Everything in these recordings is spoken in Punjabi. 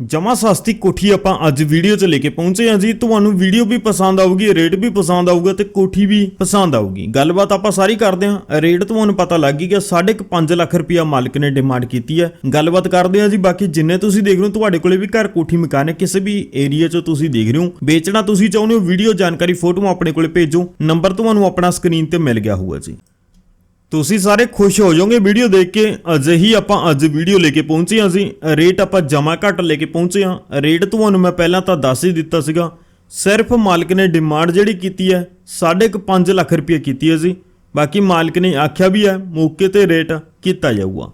ਜਮਾ ਸਸਤੀ ਕੋਠੀ ਆਪਾਂ ਅੱਜ ਵੀਡੀਓ 'ਚ ਲੈ ਕੇ ਪਹੁੰਚੇ ਹਾਂ ਜੀ। ਤੁਹਾਨੂੰ ਵੀਡੀਓ ਵੀ ਪਸੰਦ ਆਊਗੀ, ਰੇਟ ਵੀ ਪਸੰਦ ਆਊਗਾ ਤੇ ਕੋਠੀ ਵੀ ਪਸੰਦ ਆਊਗੀ। ਗੱਲਬਾਤ ਆਪਾਂ ਸਾਰੀ ਕਰਦੇ ਹਾਂ। ਰੇਟ ਤੁਹਾਨੂੰ ਪਤਾ ਲੱਗ ਹੀ ਗਿਆ 5.5 ਲੱਖ ਰੁਪਇਆ ਮਾਲਕ ਨੇ ਡਿਮਾਂਡ ਕੀਤੀ ਹੈ। ਗੱਲਬਾਤ ਕਰਦੇ ਹਾਂ ਜੀ, ਬਾਕੀ ਜਿੰਨੇ ਤੁਸੀਂ ਦੇਖ ਰਹੇ ਹੋ, ਤੁਹਾਡੇ ਕੋਲੇ ਵੀ ਘਰ ਕੋਠੀ ਮਕਾਨ ਹੈ, ਕਿਸੇ ਵੀ ਏਰੀਆ 'ਚ ਤੁਸੀਂ ਦੇਖ ਰਹੇ ਹੋ। ਵੇਚਣਾ ਤੁਸੀਂ ਚਾਹੁੰਦੇ ਹੋ, ਵੀਡੀਓ ਜਾਣਕਾਰੀ, ਫੋਟੋਆਂ ਆਪਣੇ ਕੋਲੇ ਭੇਜੋ। ਨੰਬਰ ਤੁਹਾਨੂੰ ਆਪਣਾ ਸਕਰੀਨ ਤੇ ਮਿਲ ਗਿਆ ਹੋਊਗਾ ਜੀ। ਤੁਸੀਂ ਸਾਰੇ ਖੁਸ਼ ਹੋ ਜਾਓਗੇ ਵੀਡੀਓ ਦੇਖ ਕੇ। ਅਜਿਹੀ ਆਪਾਂ ਅੱਜ ਵੀਡੀਓ ਲੈ ਕੇ ਪਹੁੰਚੇ ਹਾਂ ਜੀ। ਰੇਟ ਆਪਾਂ ਜਮਾ ਘੱਟ ਲੈ ਕੇ ਪਹੁੰਚੇ ਹਾਂ। ਰੇਟ ਤੁਹਾਨੂੰ ਮੈਂ ਪਹਿਲਾਂ ਤਾਂ ਦੱਸ ਹੀ ਦਿੱਤਾ ਸੀਗਾ। ਸਿਰਫ ਮਾਲਕ ਨੇ ਡਿਮਾਂਡ ਜਿਹੜੀ ਕੀਤੀ ਹੈ 5.5 ਲੱਖ ਰੁਪਏ ਕੀਤੀ ਹੈ ਜੀ। ਬਾਕੀ ਮਾਲਕ ਨੇ ਆਖਿਆ ਵੀ ਹੈ, ਮੌਕੇ ਤੇ ਰੇਟ ਕੀਤਾ ਜਾਊਗਾ।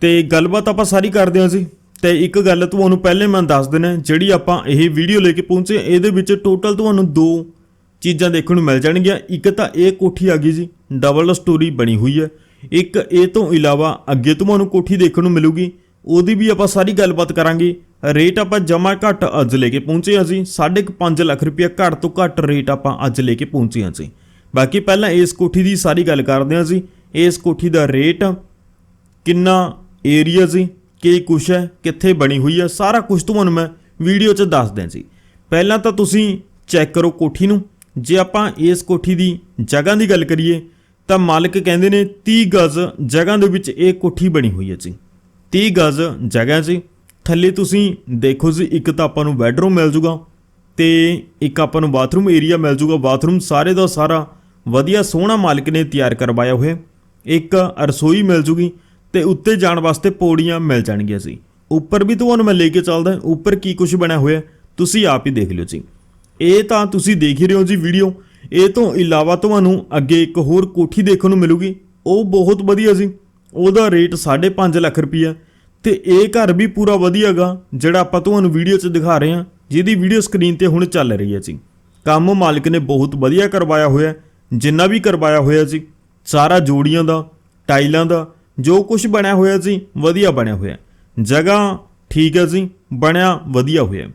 ਤੇ ਗੱਲਬਾਤ ਆਪਾਂ ਸਾਰੀ ਕਰਦੇ ਹਾਂ ਜੀ। ਤੇ ਇੱਕ ਗੱਲ ਤੁਹਾਨੂੰ ਪਹਿਲੇ ਮੈਂ ਦੱਸ ਦਿੰਦਾ, ਜਿਹੜੀ ਆਪਾਂ ਇਹ ਵੀਡੀਓ ਲੈ ਕੇ ਪਹੁੰਚੇ, ਇਹਦੇ ਵਿੱਚ ਟੋਟਲ ਤੁਹਾਨੂੰ ਦੋ ਚੀਜ਼ਾਂ ਦੇਖਣ ਨੂੰ ਮਿਲ ਜਾਣਗੀਆਂ। ਇੱਕ ਤਾਂ ਇਹ ਕੋਠੀ ਆ ਗਈ ਜੀ। ਡਬਲ ਸਟੋਰੀ ਬਣੀ ਹੋਈ ਹੈ। ਇੱਕ ਇਹ ਤੋਂ ਇਲਾਵਾ ਅੱਗੇ ਤੁਹਾਨੂੰ ਕੋਠੀ ਦੇਖਣ ਨੂੰ ਮਿਲੂਗੀ। ਉਹਦੀ ਵੀ ਆਪਾਂ ਸਾਰੀ ਗੱਲਬਾਤ ਕਰਾਂਗੇ। ਰੇਟ ਆਪਾਂ ਜਮਾ ਘੱਟ ਅੱਜ ਲੈ ਕੇ ਪਹੁੰਚੇ ਹਾਂ ਜੀ। 5.5 ਲੱਖ ਰੁਪਏ ਘੱਟ ਤੋਂ ਘੱਟ ਰੇਟ ਆਪਾਂ ਅੱਜ ਲੈ ਕੇ ਪਹੁੰਚੇ ਹਾਂ ਜੀ। ਬਾਕੀ ਪਹਿਲਾਂ ਇਸ ਕੋਠੀ ਦੀ ਸਾਰੀ ਗੱਲ ਕਰਦੇ ਹਾਂ ਜੀ। ਇਸ ਕੋਠੀ ਦਾ ਰੇਟ, ਕਿੰਨਾ ਏਰੀਆ ਸੀ ਕੀ ਕੁਛ ਹੈ, ਕਿੱਥੇ ਬਣੀ ਹੋਈ ਹੈ, ਸਾਰਾ ਕੁਝ ਤੁਹਾਨੂੰ ਮੈਂ ਵੀਡੀਓ 'ਚ ਦੱਸ ਦਿਆਂ ਜੀ। ਪਹਿਲਾਂ ਤਾਂ ਤੁਸੀਂ ਚੈੱਕ ਕਰੋ ਕੋਠੀ ਨੂੰ। ਜੇ ਆਪਾਂ ਇਸ ਕੋਠੀ ਦੀ ਜਗ੍ਹਾ ਦੀ ਗੱਲ ਕਰੀਏ ਤਾਂ ਮਾਲਕ ਕਹਿੰਦੇ ਨੇ 30 ਗਜ਼ ਜਗ੍ਹਾ ਦੇ ਵਿੱਚ ਇਹ ਕੋਠੀ ਬਣੀ ਹੋਈ ਹੈ ਜੀ। 30 ਗਜ਼ ਜਗ੍ਹਾ ਜੀ। ਥੱਲੇ ਤੁਸੀਂ ਦੇਖੋ ਜੀ, ਇੱਕ ਤਾਂ ਆਪਾਂ ਨੂੰ ਬੈੱਡਰੂਮ ਮਿਲ ਜੂਗਾ ਤੇ ਇੱਕ ਆਪਾਂ ਨੂੰ ਬਾਥਰੂਮ ਏਰੀਆ ਮਿਲ ਜੂਗਾ। ਬਾਥਰੂਮ ਸਾਰੇ ਦਾ ਸਾਰਾ ਵਧੀਆ ਸੋਹਣਾ ਮਾਲਕ ਨੇ ਤਿਆਰ ਕਰਵਾਇਆ ਹੋਇਆ। ਇੱਕ ਰਸੋਈ ਮਿਲ ਜੂਗੀ ਤੇ ਉੱਤੇ ਜਾਣ ਵਾਸਤੇ ਪੌੜੀਆਂ ਮਿਲ ਜਾਣਗੀਆਂ ਸੀ ਉੱਪਰ ਵੀ ਤੁਹਾਨੂੰ ਮੈਂ ਲੈ ਕੇ ਚੱਲਦਾ, ਉੱਪਰ ਕੀ ਕੁਝ ਬਣਿਆ ਹੋਇਆ, ਤੁਸੀਂ ਆਪ ਹੀ ਦੇਖ ਲਿਓ ਜੀ। ਇਹ ਤਾਂ ਤੁਸੀਂ ਦੇਖ ਹੀ ਰਹੇ ਹੋ ਜੀ ਵੀਡੀਓ ਇਹ ਤੋਂ ਇਲਾਵਾ ਤੁਹਾਨੂੰ ਅੱਗੇ ਇੱਕ ਹੋਰ ਕੋਠੀ ਦੇਖਣ ਨੂੰ ਮਿਲੂਗੀ। ਉਹ ਬਹੁਤ ਵਧੀਆ ਸੀ। ਉਹਦਾ ਰੇਟ 5.5 ਲੱਖ ਰੁਪਈਆ। ਤੇ ਇਹ ਘਰ ਵੀ ਪੂਰਾ ਵਧੀਆਗਾ, ਜਿਹੜਾ ਆਪਾਂ ਤੁਹਾਨੂੰ ਵੀਡੀਓ 'ਚ ਦਿਖਾ ਰਹੇ ਹਾਂ। ਜਿਹਦੀ ਵੀਡੀਓ ਸਕਰੀਨ ਤੇ ਹੁਣ ਚੱਲ ਰਹੀ ਹੈ ਜੀ। ਕੰਮ ਮਾਲਕ ਨੇ ਬਹੁਤ ਵਧੀਆ ਕਰਵਾਇਆ ਹੋਇਆ ਜਿੰਨਾ ਵੀ ਕਰਵਾਇਆ ਹੋਇਆ ਸੀ। ਸਾਰਾ ਜੋੜੀਆਂ ਦਾ, ਟਾਈਲਾਂ ਦਾ, ਜੋ ਕੁਝ ਬਣਿਆ ਹੋਇਆ ਸੀ, ਵਧੀਆ ਬਣਿਆ ਹੋਇਆ ਜਗ੍ਹਾ ਠੀਕ ਹੈ ਜੀ, ਬਣਿਆ ਵਧੀਆ ਹੋਇਆ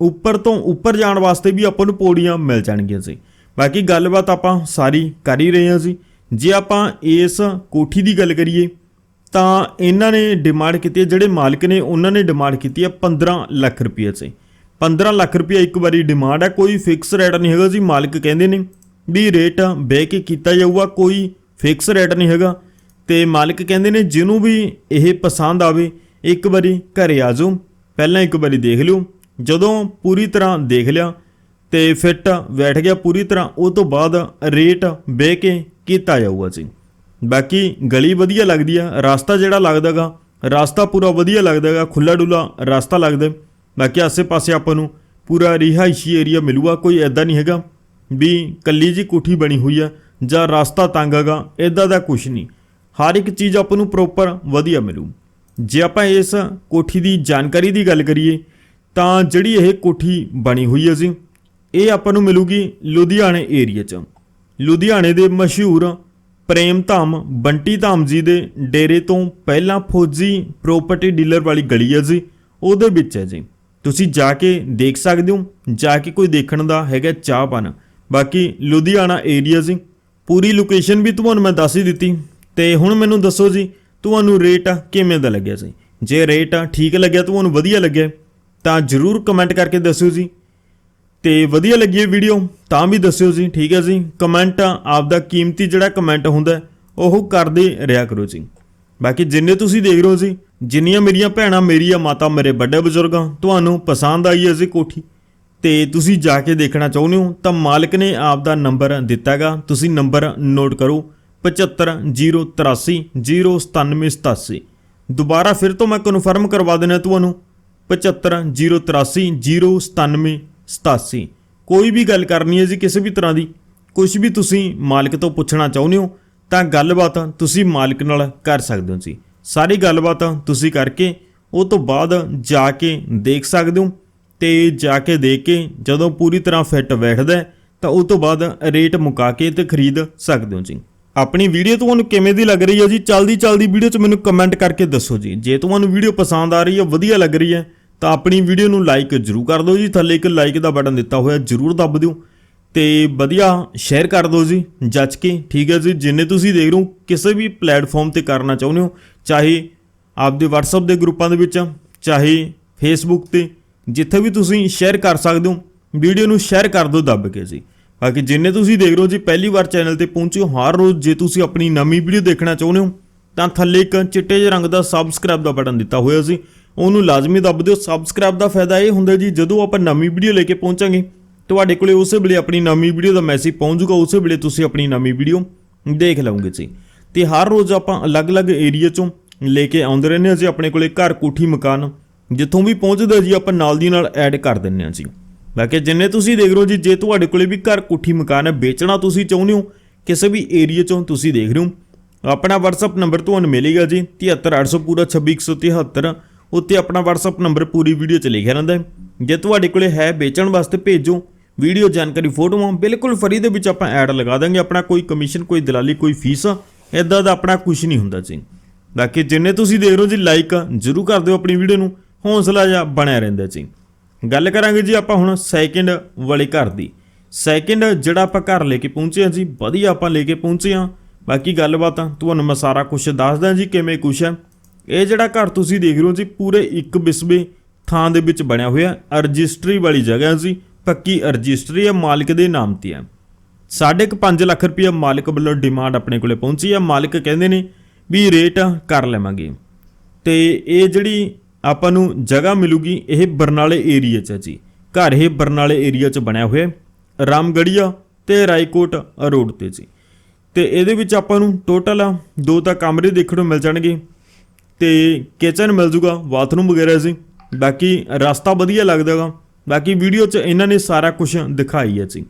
ਉੱਪਰ ਤੋਂ ਉੱਪਰ ਜਾਣ ਵਾਸਤੇ ਵੀ ਆਪਾਂ ਨੂੰ ਪੌੜੀਆਂ ਮਿਲ ਜਾਣਗੀਆਂ ਜੀ। ਬਾਕੀ ਗੱਲਬਾਤ ਆਪਾਂ ਸਾਰੀ ਕਰ ਹੀ ਰਹੇ ਹਾਂ ਜੀ। ਜੇ ਆਪਾਂ ਇਸ ਕੋਠੀ ਦੀ ਗੱਲ ਕਰੀਏ, ਤਾਂ ਇਹਨਾਂ ਨੇ ਡਿਮਾਂਡ ਕੀਤੀ ਹੈ, ਜਿਹੜੇ ਮਾਲਕ ਨੇ ਉਹਨਾਂ ਨੇ ਡਿਮਾਂਡ ਕੀਤੀ ਹੈ 15 ਲੱਖ ਰੁਪਏ 'ਚ। 15 ਲੱਖ ਰੁਪਏ ਇੱਕ ਵਾਰੀ ਡਿਮਾਂਡ ਹੈ, ਕੋਈ ਫਿਕਸ ਰੇਟ ਨਹੀਂ ਹੈਗਾ ਜੀ, ਮਾਲਕ ਕਹਿੰਦੇ ਨੇ ਵੀ ਰੇਟ ਬਹਿ ਕੇ ਕੀਤਾ ਜਾਊਗਾ, ਕੋਈ ਫਿਕਸ ਰੇਟ ਨਹੀਂ ਹੈਗਾ। ਤੇ ਮਾਲਕ ਕਹਿੰਦੇ ਨੇ ਜਿਹਨੂੰ ਵੀ ਇਹ ਪਸੰਦ ਆਵੇ, ਇੱਕ ਵਾਰੀ ਘਰੇ ਆ ਜਾਓ, ਪਹਿਲਾਂ ਇੱਕ ਵਾਰੀ ਦੇਖ ਲਿਓ। ਜਦੋਂ ਪੂਰੀ ਤਰ੍ਹਾਂ ਦੇਖ ਲਿਆ ਤੇ ਫਿੱਟ ਬੈਠ ਗਿਆ ਪੂਰੀ ਤਰ੍ਹਾਂ, ਉਹ ਤੋਂ ਬਾਅਦ ਰੇਟ ਬਹਿ ਕੇ ਕੀਤਾ ਜਾਊਗਾ ਜੀ। ਬਾਕੀ ਗਲੀ ਵਧੀਆ ਲੱਗਦੀ ਆ, ਰਸਤਾ ਜਿਹੜਾ ਲੱਗਦਾਗਾ, ਰਸਤਾ ਪੂਰਾ ਵਧੀਆ ਲੱਗਦਾਗਾ ਖੁੱਲਾ ਡੁੱਲਾ ਰਸਤਾ ਲੱਗਦਾ। ਬਾਕੀ ਆਸੇ-ਪਾਸੇ ਆਪਾਂ ਨੂੰ ਪੂਰਾ ਰਿਹਾਇਸ਼ੀ ਏਰੀਆ ਮਿਲੂਗਾ, ਕੋਈ ਐਦਾਂ ਨਹੀਂ ਹੈਗਾ ਵੀ ਕੱਲੀ ਜੀ ਕੋਠੀ ਬਣੀ ਹੋਈ ਆ ਜਾਂ ਰਸਤਾ ਤੰਗ ਹੈਗਾ ਐਦਾਂ ਦਾ ਕੁਝ ਨਹੀਂ। ਹਰ ਇੱਕ ਚੀਜ਼ ਆਪਾਂ ਨੂੰ ਪ੍ਰੋਪਰ ਵਧੀਆ ਮਿਲੂ। ਜੇ ਆਪਾਂ ਇਸ ਕੋਠੀ ਦੀ ਜਾਣਕਾਰੀ ਦੀ ਗੱਲ ਕਰੀਏ, ਤਾਂ ਜਿਹੜੀ ਇਹ ਕੋਠੀ ਬਣੀ ਹੋਈ ਹੈ ਜੀ ਇਹ ਆਪਾਂ ਨੂੰ ਮਿਲੂਗੀ ਲੁਧਿਆਣੇ ਏਰੀਆ 'ਚ। ਲੁਧਿਆਣੇ ਦੇ ਮਸ਼ਹੂਰ ਪ੍ਰੇਮ ਧਾਮ, ਬੰਟੀ ਧਾਮ ਜੀ ਦੇ ਡੇਰੇ ਤੋਂ ਪਹਿਲਾਂ ਫੌਜੀ ਪ੍ਰਾਪਰਟੀ ਡੀਲਰ ਵਾਲੀ ਗਲੀ ਹੈ ਜੀ, ਉਹਦੇ ਵਿੱਚ ਹੈ ਜੀ। ਤੁਸੀਂ ਜਾ ਕੇ ਦੇਖ ਸਕਦੇ ਹੋ, ਜਾ ਕੇ ਕੋਈ ਦੇਖਣ ਦਾ ਹੈਗਾ ਚਾਹ ਪਾਣ ਬਾਕੀ ਲੁਧਿਆਣਾ ਏਰੀਆ ਜੀ, ਪੂਰੀ ਲੋਕੇਸ਼ਨ ਵੀ ਤੁਹਾਨੂੰ ਮੈਂ ਦੱਸ ਹੀ ਦਿੱਤੀ। ਤੇ ਹੁਣ ਮੈਨੂੰ ਦੱਸੋ ਜੀ, ਤੁਹਾਨੂੰ ਰੇਟ ਕਿਵੇਂ ਦਾ ਲੱਗਿਆ ਸੀ ਜੇ ਰੇਟ ਠੀਕ ਲੱਗਿਆ, ਤੁਹਾਨੂੰ ਵਧੀਆ ਲੱਗਿਆ, ਤਾਂ ਜਰੂਰ ਕਮੈਂਟ ਕਰਕੇ ਦੱਸਿਓ ਜੀ। ਤੇ ਵਧੀਆ ਲੱਗੀ ਇਹ ਵੀਡੀਓ ਤਾਂ ਵੀ ਦੱਸਿਓ ਜੀ, ਠੀਕ ਹੈ ਜੀ? ਕਮੈਂਟ ਆਪਦਾ ਕੀਮਤੀ ਜਿਹੜਾ ਕਮੈਂਟ ਹੁੰਦਾ ਉਹ ਕਰਦੇ ਰਿਹਾ ਕਰੋ ਜੀ। ਬਾਕੀ ਜਿੰਨੇ ਤੁਸੀਂ ਦੇਖ ਰਹੇ ਹੋ ਜੀ, ਜਿੰਨੀਆਂ ਮੇਰੀਆਂ ਭੈਣਾਂ, ਮੇਰੀਆਂ ਮਾਤਾ, ਮੇਰੇ ਵੱਡੇ ਬਜ਼ੁਰਗਾਂ, ਤੁਹਾਨੂੰ ਪਸੰਦ ਆਈ ਹੈ ਜੀ ਕੋਠੀ, ਤੇ ਤੁਸੀਂ ਜਾ ਕੇ ਦੇਖਣਾ ਚਾਹੁੰਦੇ ਹੋ, ਤਾਂ ਮਾਲਕ ਨੇ ਆਪਦਾ ਨੰਬਰ ਦਿੱਤਾਗਾ ਤੁਸੀਂ ਨੰਬਰ ਨੋਟ ਕਰੋ 7503309787 ਦੁਬਾਰਾ ਫਿਰ ਤੋਂ ਮੈਂ ਕਨਫਰਮ ਕਰਵਾ ਦਿੰਦਾ ਤੁਹਾਨੂੰ 7503309787 ਕੋਈ ਵੀ ਗੱਲ ਕਰਨੀ ਹੈ ਜੀ ਕਿਸੇ ਵੀ ਤਰ੍ਹਾਂ ਦੀ ਕੁਝ ਵੀ ਤੁਸੀਂ ਮਾਲਕ ਤੋਂ ਪੁੱਛਣਾ ਚਾਹੁੰਦੇ ਹੋ, ਤਾਂ ਗੱਲਬਾਤ ਤੁਸੀਂ ਮਾਲਕ ਨਾਲ ਕਰ ਸਕਦੇ ਹੋ ਜੀ। ਸਾਰੀ ਗੱਲਬਾਤ ਤੁਸੀਂ ਕਰਕੇ ਉਹ ਤੋਂ ਬਾਅਦ ਜਾ ਕੇ ਦੇਖ ਸਕਦੇ ਹੋ ਤੇ ਜਾ ਕੇ ਦੇਖ ਕੇ ਜਦੋਂ ਪੂਰੀ ਤਰ੍ਹਾਂ ਫਿੱਟ ਬੈਠਦਾ ਤਾਂ ਉਸ ਤੋਂ ਬਾਅਦ ਰੇਟ ਮੁਕਾ ਕੇ ਤੇ ਖਰੀਦ ਸਕਦੇ ਹੋ ਜੀ। ਆਪਣੀ ਵੀਡੀਓ ਤੁਹਾਨੂੰ ਕਿਵੇਂ ਦੀ ਲੱਗ ਰਹੀ ਹੈ ਜੀ? ਚਲਦੀ ਚਲਦੀ ਵੀਡੀਓ 'ਚ ਮੈਨੂੰ ਕਮੈਂਟ ਕਰਕੇ ਦੱਸੋ ਜੀ। ਜੇ ਤੁਹਾਨੂੰ ਵੀਡੀਓ ਪਸੰਦ ਆ ਰਹੀ ਹੈ, ਵਧੀਆ ਲੱਗ ਰਹੀ ਹੈ ਤਾਂ ਆਪਣੀ ਵੀਡੀਓ ਨੂੰ ਲਾਈਕ ਜ਼ਰੂਰ ਕਰ ਦਿਓ ਜੀ। ਥੱਲੇ ਇੱਕ ਲਾਈਕ ਦਾ ਬਟਨ ਦਿੱਤਾ ਹੋਇਆ, ਜ਼ਰੂਰ ਦੱਬ ਦਿਓ। ਤੇ ਵਧੀਆ ਸ਼ੇਅਰ ਕਰ ਦਿਓ ਜੀ, ਜੱਜ ਕੇ। ਠੀਕ ਹੈ ਜੀ, ਜਿੰਨੇ ਤੁਸੀਂ ਦੇਖ ਰਹੇ ਹੋ, ਕਿਸੇ ਵੀ ਪਲੇਟਫਾਰਮ ਤੇ ਕਰਨਾ ਚਾਹੁੰਦੇ ਹੋ, ਚਾਹੇ ਆਪਦੇ WhatsApp ਦੇ ਗਰੁੱਪਾਂ ਦੇ ਵਿੱਚ, ਚਾਹੇ ਫੇਸਬੁੱਕ ਤੇ, ਜਿੱਥੇ ਵੀ ਤੁਸੀਂ ਸ਼ੇਅਰ ਕਰ ਸਕਦੇ ਹੋ, ਵੀਡੀਓ ਨੂੰ ਸ਼ੇਅਰ ਕਰ ਦਿਓ ਦੱਬ ਕੇ ਜੀ। ਬਾਕੀ ਜਿੰਨੇ ਤੁਸੀਂ ਦੇਖ ਰਹੇ ਹੋ ਜੀ, ਪਹਿਲੀ ਵਾਰ ਚੈਨਲ ਤੇ ਪਹੁੰਚੇ ਹੋ, ਹਰ ਰੋਜ਼ ਜੇ ਤੁਸੀਂ ਆਪਣੀ ਨਵੀਂ ਵੀਡੀਓ ਦੇਖਣਾ ਚਾਹੁੰਦੇ ਹੋ, ਤਾਂ ਥੱਲੇ ਇੱਕ ਚਿੱਟੇ ਜਿਹੇ ਰੰਗ ਦਾ ਸਬਸਕ੍ਰਾਈਬ ਦਾ ਬਟਨ ਦਿੱਤਾ ਹੋਇਆ ਸੀ ਉਹਨੂੰ ਲਾਜ਼ਮੀ ਦੱਬ ਦਿਓ। ਸਬਸਕ੍ਰਾਈਬ ਦਾ ਫਾਇਦਾ ਇਹ ਹੁੰਦਾ ਜੀ, ਜਦੋਂ ਆਪਾਂ ਨਵੀਂ ਵੀਡੀਓ ਲੈ ਕੇ ਪਹੁੰਚਾਂਗੇ, ਤੁਹਾਡੇ ਕੋਲੇ ਉਸੇ ਵੇਲੇ ਆਪਣੀ ਨਵੀਂ ਵੀਡੀਓ ਦਾ ਮੈਸੇਜ ਪਹੁੰਚੂਗਾ, ਉਸੇ ਵੇਲੇ ਤੁਸੀਂ ਆਪਣੀ ਨਵੀਂ ਵੀਡੀਓ ਦੇਖ ਲਓਗੇ ਜੀ। ਤੇ ਹਰ ਰੋਜ਼ ਆਪਾਂ ਅਲੱਗ-ਅਲੱਗ ਏਰੀਆ ਚੋਂ ਲੈ ਕੇ ਆਉਂਦੇ ਰਹਿੰਦੇ ਹਾਂ ਜੀ, ਆਪਣੇ ਕੋਲੇ ਘਰ, ਕੋਠੀ, ਮਕਾਨ, ਜਿੱਥੋਂ ਵੀ ਪਹੁੰਚਦਾ ਜੀ, ਆਪਾਂ ਨਾਲ ਦੀ ਨਾਲ ਐਡ ਕਰ ਦਿੰਨੇ ਹਾਂ ਜੀ। ਬਾਕੀ ਜਿੰਨੇ ਤੁਸੀਂ ਦੇਖ ਰਹੇ ਹੋ ਜੀ, ਜੇ ਤੁਹਾਡੇ ਕੋਲੇ ਵੀ ਘਰ, ਕੋਠੀ, ਮਕਾਨ ਹੈ, ਵੇਚਣਾ ਤੁਸੀਂ ਚਾਹੁੰਦੇ ਹੋ, ਕਿਸੇ ਵੀ ਏਰੀਆ ਚੋਂ ਤੁਸੀਂ ਦੇਖ ਰਹੇ ਹੋ, ਆਪਣਾ WhatsApp ਨੰਬਰ ਤੁਹਾਨੂੰ ਮਿਲੇਗਾ ਜੀ 73800 ਪੂਰਾ 26173 ਉੱਤੇ ਆਪਣਾ WhatsApp ਨੰਬਰ ਪੂਰੀ ਵੀਡੀਓ 'ਚ ਲਿਖਿਆ ਰਹਿੰਦਾ ਹੈ। ਜੇ ਤੁਹਾਡੇ ਕੋਲੇ ਹੈ ਵੇਚਣ ਵਾਸਤੇ ਭੇਜੋ ਵੀਡੀਓ ਜਾਣਕਾਰੀ ਫੋਟੋਆਂ ਬਿਲਕੁਲ ਫਰੀ ਦੇ ਵਿੱਚ ਆਪਾਂ ਐਡ ਲਗਾ ਦਾਂਗੇ। ਆਪਣਾ ਕੋਈ ਕਮਿਸ਼ਨ ਕੋਈ ਦਲਾਲੀ, ਕੋਈ ਫੀਸ ਇਦਾਂ ਦਾ ਆਪਣਾ ਕੁਝ ਨਹੀਂ ਹੁੰਦਾ ਜੀ। ਬਾਕੀ ਜਿੰਨੇ ਤੁਸੀਂ ਦੇਖ ਰਹੇ ਹੋ ਜੀ ਲਾਈਕ ਜ਼ਰੂਰ ਕਰ ਦਿਓ ਆਪਣੀ ਵੀਡੀਓ ਨੂੰ। ਹੌਸਲਾ ਜਿਹਾ ਬਣਿਆ ਰਹਿੰਦਾ ਜੀ। ਗੱਲ ਕਰਾਂਗੇ ਜੀ ਆਪਾਂ ਹੁਣ ਸੈਕਿੰਡ ਵਾਲੇ ਘਰ ਦੀ। ਸੈਕਿੰਡ ਜਿਹੜਾ ਆਪਾਂ ਘਰ ਲੈ ਕੇ ਪਹੁੰਚੇ ਹਾਂ ਜੀ, ਵਧੀਆ ਆਪਾਂ ਲੈ ਕੇ ਪਹੁੰਚੇ ਹਾਂ। ਬਾਕੀ ਗੱਲਬਾਤ ਆ ਤੁਹਾਨੂੰ ਮੈਂ ਸਾਰਾ ਕੁਝ ਦੱਸਦਾ ਜੀ, ਕਿਵੇਂ ਕੁਛ ਹੈ। ਇਹ ਜਿਹੜਾ ਘਰ ਤੁਸੀਂ ਦੇਖ ਰਹੇ ਹੋ ਜੀ, ਪੂਰੇ ਇੱਕ ਬਿਸਵੇ ਥਾਂ ਦੇ ਵਿੱਚ ਬਣਿਆ ਹੋਇਆ, ਰਜਿਸਟਰੀ ਵਾਲੀ ਜਗ੍ਹਾ ਜੀ, ਪੱਕੀ ਰਜਿਸਟਰੀ ਹੈ, ਮਾਲਕ ਦੇ ਨਾਮ ਤੇ ਹੈ। ਸਾਢੇ ਕੁ ਪੰਜ ਲੱਖ ਰੁਪਏ ਮਾਲਕ ਵੱਲੋਂ ਡਿਮਾਂਡ ਆਪਣੇ ਕੋਲੇ ਪਹੁੰਚੀ ਹੈ, ਮਾਲਕ ਕਹਿੰਦੇ ਨੇ ਵੀ ਰੇਟ ਕਰ ਲਵਾਂਗੇ। ਤੇ ਇਹ ਜਿਹੜੀ ਆਪਾਂ ਨੂੰ ਜਗ੍ਹਾ ਮਿਲੂਗੀ, ਇਹ ਬਰਨਾਲੇ ਏਰੀਆ 'ਚ ਹੈ ਜੀ। ਘਰ ਇਹ ਬਰਨਾਲੇ ਏਰੀਆ 'ਚ ਬਣਿਆ ਹੋਇਆ ਹੈ ਰਾਮਗੜੀਆ ਤੇ ਰਾਏਕੋਟ ਰੋਡ ਤੇ ਜੀ। ਤੇ ਇਹਦੇ ਵਿੱਚ ਆਪਾਂ ਨੂੰ ਟੋਟਲ ਦੋ ਤਾਂ ਕਮਰੇ ਦੇਖਣ ਨੂੰ ਮਿਲ ਜਾਣਗੇ। ਤੇ ਕਿਚਨ ਮਿਲ ਜੂਗਾ ਬਾਥਰੂਮ ਵਗੈਰਾ ਸੀ ਬਾਕੀ ਰਸਤਾ ਵਧੀਆ ਲੱਗਦਾਗਾ। ਬਾਕੀ ਵੀਡੀਓ 'ਚ ਇਹਨਾਂ ਨੇ ਸਾਰਾ ਕੁਝ ਦਿਖਾਈ ਹੈ ਜੀ।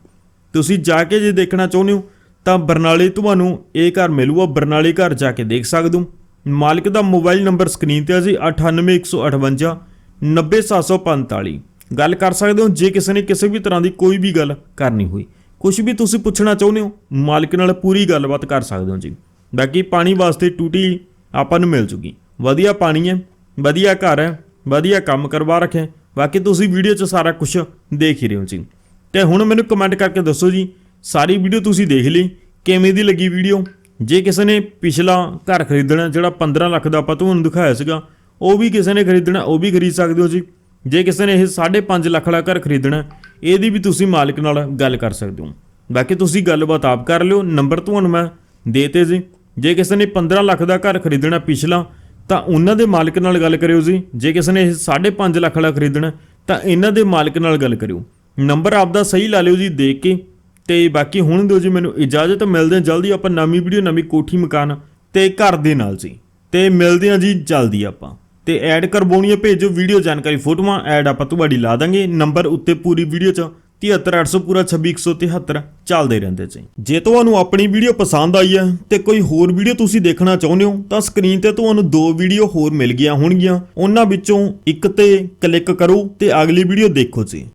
ਤੁਸੀਂ ਜਾ ਕੇ ਜੇ ਦੇਖਣਾ ਚਾਹੁੰਦੇ ਹੋ, ਤਾਂ ਬਰਨਾਲੇ ਤੁਹਾਨੂੰ ਇਹ ਘਰ ਮਿਲੂਗਾ। ਬਰਨਾਲੇ ਘਰ ਜਾ ਕੇ ਦੇਖ ਸਕਦੇ ਹੋ। ਮਾਲਕ ਦਾ ਮੋਬਾਈਲ ਨੰਬਰ ਸਕਰੀਨ ਤੇ ਆ ਜੀ 98158 90745 ਗੱਲ ਕਰ ਸਕਦੇ ਹੋ, ਜੇ ਕਿਸੇ ਨੇ ਕਿਸੇ ਵੀ ਤਰ੍ਹਾਂ ਦੀ ਕੋਈ ਵੀ ਗੱਲ ਕਰਨੀ ਹੋਈ। ਕੁਝ ਵੀ ਤੁਸੀਂ ਪੁੱਛਣਾ ਚਾਹੁੰਦੇ ਹੋ, ਮਾਲਕ ਨਾਲ ਪੂਰੀ ਗੱਲਬਾਤ ਕਰ ਸਕਦੇ ਹੋ ਜੀ। ਬਾਕੀ ਪਾਣੀ ਵਾਸਤੇ ਟੂਟੀ ਆਪਾਂ ਨੂੰ ਮਿਲ ਜੂਗੀ। ਵਧੀਆ ਪਾਣੀ ਹੈ, ਵਧੀਆ ਘਰ ਹੈ, ਵਧੀਆ ਕੰਮ ਕਰਵਾ ਰੱਖਿਆ ਬਾਕੀ ਤੁਸੀਂ ਵੀਡੀਓ 'ਚ ਸਾਰਾ ਕੁਝ ਦੇਖ ਹੀ ਰਹੇ ਹੋ ਜੀ। ਤੇ ਹੁਣ ਮੈਨੂੰ ਕਮੈਂਟ ਕਰਕੇ ਦੱਸੋ ਜੀ, ਸਾਰੀ ਵੀਡੀਓ ਤੁਸੀਂ ਦੇਖ ਲਈ, ਕਿਵੇਂ ਦੀ ਲੱਗੀ ਵੀਡੀਓ ਜੇ ਕਿਸੇ ਨੇ ਪਿਛਲਾ ਘਰ ਖਰੀਦਣਾ, ਜਿਹੜਾ 15 ਲੱਖ ਦਾ ਆਪਾਂ ਤੁਹਾਨੂੰ ਦਿਖਾਇਆ ਸੀਗਾ, ਉਹ ਵੀ ਕਿਸੇ ਨੇ ਖਰੀਦਣਾ, ਉਹ ਵੀ ਖਰੀਦ ਸਕਦੇ ਹੋ ਜੀ। ਜੇ ਕਿਸੇ ਨੇ ਇਹ 5.5 ਲੱਖ ਦਾ ਘਰ ਖਰੀਦਣਾ, ਇਹਦੀ ਵੀ ਤੁਸੀਂ ਮਾਲਕ ਨਾਲ ਗੱਲ ਕਰ ਸਕਦੇ ਹੋ। ਬਾਕੀ ਤੁਸੀਂ ਗੱਲਬਾਤ ਆਪ ਕਰ ਲਿਓ, ਨੰਬਰ ਤੁਹਾਨੂੰ ਮੈਂ ਦੇਤੇ ਜੀ। ਜੇ ਕਿਸੇ ਨੇ 15 ਲੱਖ ਦਾ ਘਰ ਖਰੀਦਣਾ ਪਿਛਲਾ ਤਾਂ ਉਹਨਾਂ ਦੇ ਮਾਲਕ ਨਾਲ ਗੱਲ ਕਰਿਓ ਜੀ। ਜੇ ਕਿਸੇ ਨੇ ਇਹ 5.5 ਲੱਖ ਵਾਲਾ ਖਰੀਦਣਾ, ਤਾਂ ਇਹਨਾਂ ਦੇ ਮਾਲਕ ਨਾਲ ਗੱਲ ਕਰਿਓ। ਨੰਬਰ ਆਪਦਾ ਸਹੀ ਲਾ ਲਿਓ ਜੀ ਦੇਖ ਕੇ। ਤੇ ਬਾਕੀ ਹੁਣ ਦਿਓ ਜੀ ਮੈਨੂੰ ਇਜਾਜ਼ਤ, ਮਿਲਦੇ ਹਾਂ ਜਲਦੀ ਆਪਾਂ ਨਵੀਂ ਵੀਡੀਓ, ਨਵੀਂ ਕੋਠੀ ਮਕਾਨ ਤੇ ਘਰ ਦੇ ਨਾਲ ਜੀ। ਤੇ ਮਿਲਦੇ ਹਾਂ ਜੀ ਜਲਦੀ ਆਪਾਂ। ਤੇ ਐਡ ਕਰਵਾਉਣੀ ਹੈ, ਭੇਜੋ ਵੀਡੀਓ ਜਾਣਕਾਰੀ ਫੋਟੋਆਂ, ਐਡ ਆਪਾਂ ਤੁਹਾਡੀ ਲਾ ਦਾਂਗੇ। ਨੰਬਰ ਉੱਤੇ ਪੂਰੀ ਵੀਡੀਓ 'ਚ 73800 ਪੂਰਾ 26173 ਚੱਲਦੇ ਰਹਿੰਦੇ ਜੀ। ਜੇ ਤੁਹਾਨੂੰ ਆਪਣੀ ਵੀਡੀਓ ਪਸੰਦ ਆਈ ਹੈ ਤੇ ਕੋਈ ਹੋਰ ਵੀਡੀਓ ਤੁਸੀਂ ਦੇਖਣਾ ਚਾਹੁੰਦੇ ਹੋ, ਤਾਂ ਸਕਰੀਨ ਤੇ ਤੁਹਾਨੂੰ ਦੋ ਵੀਡੀਓ ਹੋਰ ਮਿਲ ਗਈਆਂ ਹੋਣਗੀਆਂ। ਉਹਨਾਂ ਵਿੱਚੋਂ ਇੱਕ ਤੇ ਕਲਿੱਕ ਕਰੋ ਤੇ ਅਗਲੀ ਵੀਡੀਓ ਦੇਖੋ ਜੀ।